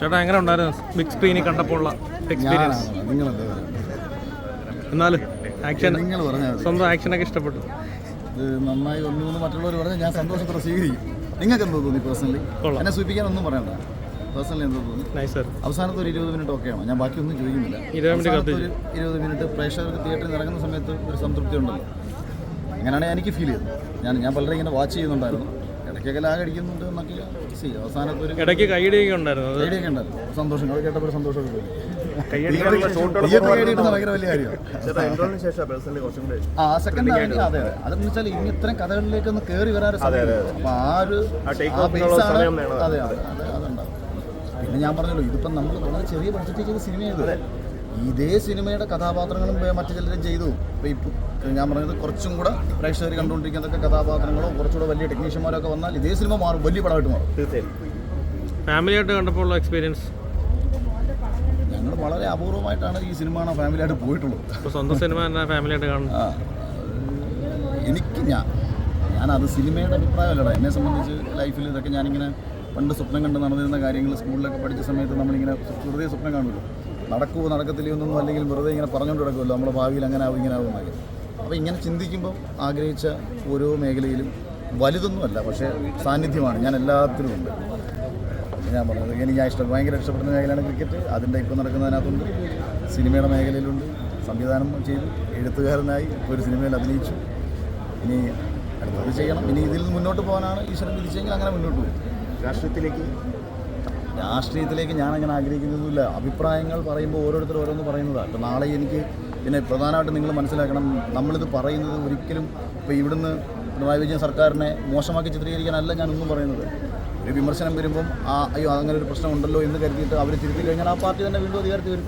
ചേട്ടാ എങ്ങനെ ഉണ്ടായിരുന്നു? ബിഗ് സ്ക്രീനിൽ കണ്ടപ്പോൾ ഉള്ള എക്സ്പീരിയൻസ് നിങ്ങളല്ലേ എന്നാലും ആക്ഷൻ നിങ്ങൾ പറഞ്ഞാൽ സ്വന്തം ആക്ഷനൊക്കെ ഇഷ്ടപ്പെട്ടു. ഇത് നന്നായി ഒന്നു മൂന്ന് മറ്റുള്ളവർ പറഞ്ഞാൽ ഞാൻ സന്തോഷത്തോടെ സ്വീകരിക്കും. നിങ്ങൾക്ക് എന്തോ തോന്നി പേഴ്സണലി എന്നെ സൂചിപ്പിക്കാൻ ഒന്നും പറയണ്ട. പേഴ്സണലി എന്തോ തോന്നി. അവസാനത്തെ ഒരു ഇരുപത് മിനിറ്റ് ഓക്കെയാണ് ഞാൻ ബാക്കിയൊന്നും ചോദിക്കുന്നില്ല. ഇരുപത് മിനിറ്റ് പ്രേക്ഷകർക്ക് തിയേറ്ററിൽ ഇറങ്ങുന്ന സമയത്ത് ഒരു സംതൃപ്തി ഉണ്ടല്ലോ. അങ്ങനെയാണ് എനിക്ക് ഫീൽ ചെയ്തത്. ഞാൻ ഞാൻ പലരെ ഇങ്ങനെ വാച്ച് ചെയ്യുന്നുണ്ടായിരുന്നു. ഇടയ്ക്കൊക്കെ ലാഗ് അടിക്കുന്നുണ്ട് എന്നൊക്കെ സി അവസാനത്തെ ഒരു ഇടയ്ക്ക് കൈയിടിയൊക്കെ ഉണ്ടായിരുന്നു അത്? ഐഡിയ ഉണ്ടായിരുന്നു. സന്തോഷം. അത് കേട്ടപ്പോൾ സന്തോഷമൊക്കെ പോയി കൈയടിക്കാനുള്ള തീയൊക്കെ കൈയടിക്കുന്നത് ഭയങ്കര വലിയ കാര്യമാണ്. ശേഷം പേഴ്സണലി കുറച്ചും കൂടി ആ സെക്കൻഡ് അതെ അതെ. അതെന്ന് വെച്ചാൽ ഇനി ഇത്രയും കഥകളിലേക്ക് ഒന്ന് കയറി വരാൻ അപ്പൊ ആ ഒരു. അതെ അതെ അതുണ്ടാവും. പിന്നെ ഞാൻ പറഞ്ഞല്ലോ ഇതിപ്പം നമ്മൾ വളരെ ചെറിയ ബഡ്ജറ്റ് ചെയ്ത സിനിമയാണ് ഇതേ സിനിമയുടെ കഥാപാത്രങ്ങളും മറ്റു ചിലരും ചെയ്തു. ഇപ്പം ഞാൻ പറഞ്ഞത് കുറച്ചും കൂടെ പ്രേക്ഷകർ കണ്ടുകൊണ്ടിരിക്കുന്നതൊക്കെ കഥാപാത്രങ്ങളോ കുറച്ചുകൂടെ വലിയ ടെക്നീഷ്യന്മാരൊക്കെ വന്നാൽ ഇതേ സിനിമ മാറും വലിയ പടമായിട്ട് മാറും. ഫാമിലിയായിട്ട് കണ്ടപ്പോൾ ഉള്ള എക്സ്പീരിയൻസ് ഞങ്ങൾ വളരെ അപൂർവമായിട്ടാണ് ഈ സിനിമ ഫാമിലിയായിട്ട് പോയിട്ടുള്ളത്. സ്വന്തം സിനിമ തന്നെ ഫാമിലിയായിട്ട് കാണും എനിക്ക് ഞാൻ ഞാനത് സിനിമയുടെ അഭിപ്രായമല്ലടാ. എന്നെ സംബന്ധിച്ച് ലൈഫിൽ ഇതൊക്കെ ഞാനിങ്ങനെ പണ്ട് സ്വപ്നം കണ്ട് നടന്നിരുന്ന കാര്യങ്ങൾ സ്കൂളിലൊക്കെ പഠിച്ച സമയത്ത് നമ്മളിങ്ങനെ വെറുതെ സ്വപ്നം കാണുമല്ലോ. നടക്കുമോ നടക്കത്തില്ലയോ എന്നൊന്നും അല്ലെങ്കിൽ വെറുതെ ഇങ്ങനെ പറഞ്ഞുകൊണ്ട് കിടക്കുമല്ലോ നമ്മുടെ ഭാവിയിൽ അങ്ങനെ ആവും ഇങ്ങനെ ആവും എന്നൊക്കെ. അപ്പോൾ ഇങ്ങനെ ചിന്തിക്കുമ്പോൾ ആഗ്രഹിച്ച ഓരോ മേഖലയിലും വലുതൊന്നുമല്ല പക്ഷേ സാന്നിധ്യമാണ്. ഞാൻ എല്ലാത്തിലും ഉണ്ട്. ഞാൻ പറഞ്ഞത് എനിക്ക് ഞാൻ ഇഷ്ടം ഭയങ്കര ഇഷ്ടപ്പെടുന്ന മേഖലയാണ് ക്രിക്കറ്റ്. അതിന്റെ ഇപ്പോൾ നടക്കുന്നതിനകത്തുണ്ട്. സിനിമയുടെ മേഖലയിലുണ്ട്. സംവിധാനം ചെയ്തു. എഴുത്തുകാരനായി ഇപ്പോൾ ഒരു സിനിമയിൽ അഭിനയിച്ചു. ഇനി അടുത്തത് ചെയ്യണം. ഇനി ഇതിൽ നിന്ന് മുന്നോട്ട് പോകാനാണ് ഈശ്വരൻ വിധിച്ചെങ്കിൽ അങ്ങനെ മുന്നോട്ട് പോകും. രാഷ്ട്രീയത്തിലേക്ക്? രാഷ്ട്രീയത്തിലേക്ക് ഞാൻ അങ്ങനെ ആഗ്രഹിക്കുന്നതുമില്ല. അഭിപ്രായങ്ങൾ പറയുമ്പോൾ ഓരോരുത്തർ ഓരോന്ന് പറയുന്നതാണ് ഇപ്പം നാളെ എനിക്ക് പിന്നെ പ്രധാനമായിട്ട് നിങ്ങൾ മനസ്സിലാക്കണം നമ്മളിത് പറയുന്നത് ഒരിക്കലും ഇപ്പോൾ ഇവിടുന്ന് പിണറായി വിജയൻ സർക്കാരിനെ മോശമാക്കി ചിത്രീകരിക്കാനല്ല ഞാനൊന്നും പറയുന്നത്. ഒരു വിമർശനം വരുമ്പം ആ അയ്യോ അങ്ങനെ ഒരു പ്രശ്നം ഉണ്ടല്ലോ എന്ന് കരുതിയിട്ട് അവർ തിരുത്തി കഴിഞ്ഞാൽ ആ പാർട്ടി തന്നെ വീണ്ടും അധികാരത്തിൽ വരും.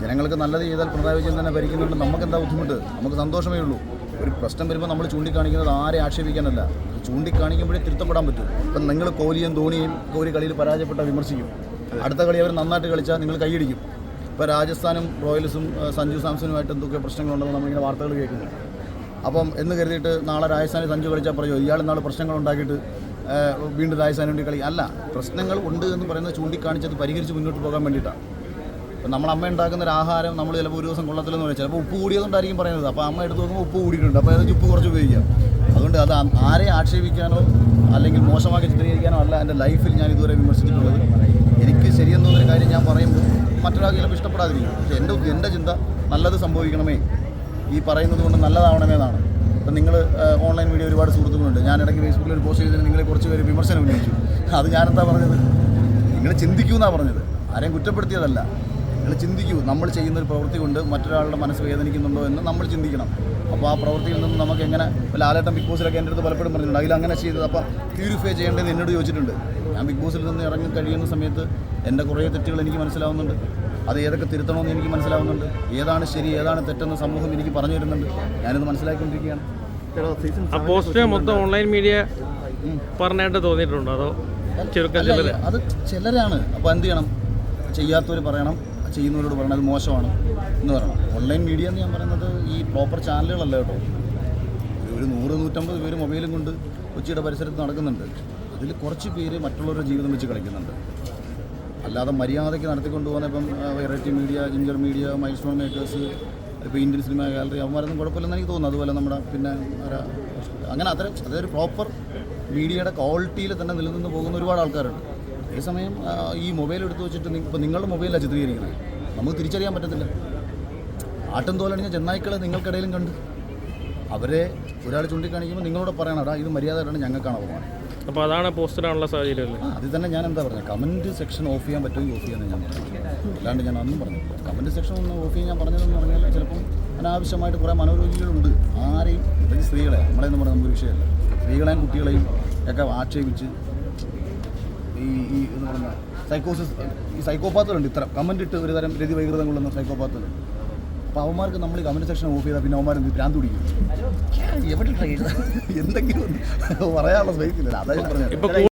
ജനങ്ങൾക്ക് നല്ലത് ചെയ്താൽ പിണറായി വിജയൻ തന്നെ ഭരിക്കുന്നുണ്ട് നമുക്ക് എന്താ ബുദ്ധിമുട്ട്? നമുക്ക് സന്തോഷമേ ഉള്ളൂ. ഒരു പ്രശ്നം വരുമ്പോൾ നമ്മൾ ചൂണ്ടിക്കാണിക്കുന്നത് ആരെ ആക്ഷേപിക്കാനല്ല. ചൂണ്ടിക്കാണിക്കുമ്പോഴേ തിരുത്തപ്പെടാൻ പറ്റും. ഇപ്പം നിങ്ങൾ കോഹ്ലിയും ധോണിയും കോഹ്ലി കളിയിൽ പരാജയപ്പെട്ട വിമർശിക്കും. അടുത്ത കളി അവർ നന്നായിട്ട് കളിച്ചാൽ നിങ്ങൾ കൈയടിക്കും. ഇപ്പോൾ രാജസ്ഥാനും റോയൽസും സഞ്ജു സാംസണുമായിട്ട് എന്തൊക്കെ പ്രശ്നങ്ങളുണ്ടെന്ന് നമ്മളിങ്ങനെ വാർത്തകൾ കേൾക്കുന്നു. അപ്പം എന്ന് കരുതിയിട്ട് നാളെ രാജസ്ഥാനിൽ സഞ്ജു കളിച്ചാൽ പറയോ? ഇയാൾ നാളെ പ്രശ്നങ്ങൾ ഉണ്ടാക്കിയിട്ട് വീണ്ടും രാജസ്ഥാന് വേണ്ടി കളി അല്ല പ്രശ്നങ്ങൾ ഉണ്ട് എന്ന് പറയുന്നത് ചൂണ്ടിക്കാണിച്ചത് പരിഹരിച്ച് മുന്നോട്ട് പോകാൻ വേണ്ടിയിട്ടാണ് ഇപ്പം നമ്മൾ അമ്മ ഉണ്ടാക്കുന്ന ഒരു ആഹാരം നമ്മൾ ചിലപ്പോൾ ഒരു ദിവസം കൊള്ളത്തില്ലെന്ന് പറയും. ചിലപ്പോൾ ഉപ്പ് കൂടിയതുകൊണ്ടായിരിക്കും പറയുന്നത്. അപ്പോൾ അമ്മ എടുത്ത് നോക്കുമ്പോൾ ഉപ്പ് കൂടിയിട്ടുണ്ട്. അപ്പോൾ അതിന് ഉപ്പ് കുറച്ച് ഉപയോഗിക്കാം. അതുകൊണ്ട് അത് ആരെ ആക്ഷേപിക്കാനോ അല്ലെങ്കിൽ മോശമാക്കി ചിത്രീകരിക്കാനോ അല്ല എന്റെ ലൈഫിൽ ഞാൻ ഇതുവരെ വിമർശിച്ചിട്ടുള്ളത്. എനിക്ക് ശരിയെന്ന് തോന്നുന്ന കാര്യം ഞാൻ പറയുമ്പോൾ മറ്റൊരാൾക്ക് ചിലപ്പോൾ ഇഷ്ടപ്പെടാതിരിക്കും. പക്ഷേ എന്റെ എന്റെ ചിന്ത നല്ലത് സംഭവിക്കണമേ. ഈ പറയുന്നത് കൊണ്ട് നല്ലതാവണമേ എന്നാണ് ഇപ്പം നിങ്ങൾ ഓൺലൈൻ വീഡിയോ ഒരുപാട് സുഹൃത്തുക്കളുണ്ട്. ഞാൻ ഇടയ്ക്ക് ഫേസ്ബുക്കിൽ ഒരു പോസ്റ്റ് ചെയ്തതിന് നിങ്ങളെ കുറച്ച് പേര് വിമർശനം ഉന്നയിച്ചു. അത് ഞാനെന്താ പറഞ്ഞത്? നിങ്ങൾ ചിന്തിക്കൂ എന്നാണ് പറഞ്ഞത്. ആരെയും കുറ്റപ്പെടുത്തിയതല്ല. നിങ്ങൾ ചിന്തിക്കൂ. നമ്മൾ ചെയ്യുന്ന ഒരു പ്രവൃത്തി കൊണ്ട് മറ്റൊരാളുടെ മനസ്സ് വേദനിക്കുന്നുണ്ടോ എന്ന് നമ്മൾ ചിന്തിക്കണം. അപ്പോൾ ആ പ്രവൃത്തിയിൽ നിന്ന് നമുക്ക് എങ്ങനെ ലാലേട്ടം ലാലേട്ടൻ ബിഗ് ബോസിലൊക്കെ എന്റെ അടുത്ത് പലപ്പോഴും പറഞ്ഞിട്ടുണ്ട് അതിൽ അങ്ങനെ ചെയ്തത് അപ്പം പ്യൂരിഫൈ ചെയ്യേണ്ടതെന്ന് എന്നോട് ചോദിച്ചിട്ടുണ്ട്. ഞാൻ ബിഗ് ബോസിൽ നിന്ന് ഇറങ്ങി കഴിയുന്ന സമയത്ത് എന്റെ കുറേ തെറ്റുകൾ എനിക്ക് മനസ്സിലാവുന്നുണ്ട്. അത് ഏതൊക്കെ തിരുത്തണമെന്ന് എനിക്ക് മനസ്സിലാവുന്നുണ്ട്. ഏതാണ് ശരി ഏതാണ് തെറ്റെന്ന് സമൂഹം എനിക്ക് പറഞ്ഞു തരുന്നുണ്ട്. ഞാനിത് മനസ്സിലാക്കിക്കൊണ്ടിരിക്കുകയാണ്. പോസ്റ്റ് മൊത്തം ഓൺലൈൻ മീഡിയ പറഞ്ഞായിട്ട് തോന്നിയിട്ടുണ്ടോ? അതോ അത് ചിലരാണ്. അപ്പോൾ എന്ത് ചെയ്യണം? ചെയ്യാത്തവർ പറയണം. ചെയ്യുന്നവരോട് പറയണം. അത് മോശമാണ് എന്ന് പറയണം. ഓൺലൈൻ മീഡിയ എന്ന് ഞാൻ പറയുന്നത് ഈ പ്രോപ്പർ ചാനലുകളല്ല കേട്ടോ. ഒരു- ഒരു നൂറ് നൂറ്റമ്പത് പേര് മൊബൈലും കൊണ്ട് കൊച്ചിയുടെ പരിസരത്ത് നടക്കുന്നുണ്ട്. അതിൽ കുറച്ച് പേര് മറ്റുള്ളവരുടെ ജീവിതം വെച്ച് കളിക്കുന്നുണ്ട്. അല്ലാതെ മര്യാദയ്ക്ക് നടത്തിക്കൊണ്ട് പോകുന്ന ഇപ്പം variety media ginger media milestone makers ഇപ്പോൾ ഇന്ത്യൻ സിനിമ ഗാലറി അവന്മാരൊന്നും കുഴപ്പമില്ലെന്ന് എനിക്ക് തോന്നുന്നു. അതുപോലെ നമ്മുടെ പിന്നെ അങ്ങനെ അത്തരം അതൊരു പ്രോപ്പർ മീഡിയയുടെ ക്വാളിറ്റിയിൽ തന്നെ നിലനിന്ന് പോകുന്ന ഒരുപാട് ആൾക്കാരുണ്ട്. അതേസമയം ഈ മൊബൈൽ എടുത്തു വെച്ചിട്ട് ഇപ്പോൾ നിങ്ങളുടെ മൊബൈലാണ് ചിത്രീകരിക്കുന്നത്. നമുക്ക് തിരിച്ചറിയാൻ പറ്റത്തില്ല. ആട്ടും തോലണിഞ്ഞ ചെന്നായ്ക്കളെ നിങ്ങൾക്കിടയിലും കണ്ട് അവരെ ഒരാൾ ചൂണ്ടിക്കാണിക്കുമ്പോൾ നിങ്ങളോട് പറയണം എടാ ഇത് മര്യാദയായിട്ടാണ് ഞങ്ങൾക്കാണ് അപമാനം. അപ്പോൾ അതാണ് പോസ്റ്ററാണുള്ള സാഹചര്യം അല്ലേ? അതിൽ തന്നെ ഞാൻ എന്താ പറഞ്ഞത്? കമന്റ് സെക്ഷൻ ഓഫ് ചെയ്യാൻ പറ്റുമെങ്കിൽ ഓഫ് ചെയ്യാൻ ഞാൻ പറഞ്ഞു അല്ലാണ്ട് ഞാൻ അന്നും പറഞ്ഞു കമന്റ് സെക്ഷൻ ഒന്ന് ഓഫ് ചെയ്യാൻ ഞാൻ പറഞ്ഞതെന്ന് പറഞ്ഞാൽ ചിലപ്പം അനാവശ്യമായിട്ട് കുറേ മനോരോഗികളുണ്ട്. ആരെയും പ്രത്യേകിച്ച് സ്ത്രീകളെ നമ്മളെന്ന് പറയുന്ന നമുക്ക് വിഷയമല്ല. സ്ത്രീകളെയും കുട്ടികളെയും ഒക്കെ ആക്ഷേപിച്ച് ഈ ഈ എന്ന് പറയുന്ന സൈക്കോസിസ് ഈ സൈക്കോപാത്തുകളുണ്ട് ഇത്ര. കമന്റ് ഇട്ട് ഒരു തരം രതി വൈകൃതം കൊള്ളുന്ന സൈക്കോപാത്തുകൾ അപ്പോൾ അവന്മാർക്ക് നമ്മൾ ഈ കമന്റ് സെക്ഷൻ ഓഫ് ചെയ്താൽ പിന്നെ അവന്മാർ എന്ത് ഭ്രാന്ത് പിടിക്കും. എവിടെ ട്രൈ എന്തെങ്കിലും പറയാനുള്ള സ്പേസ് ഇല്ല അതായത് ഇപ്പോൾ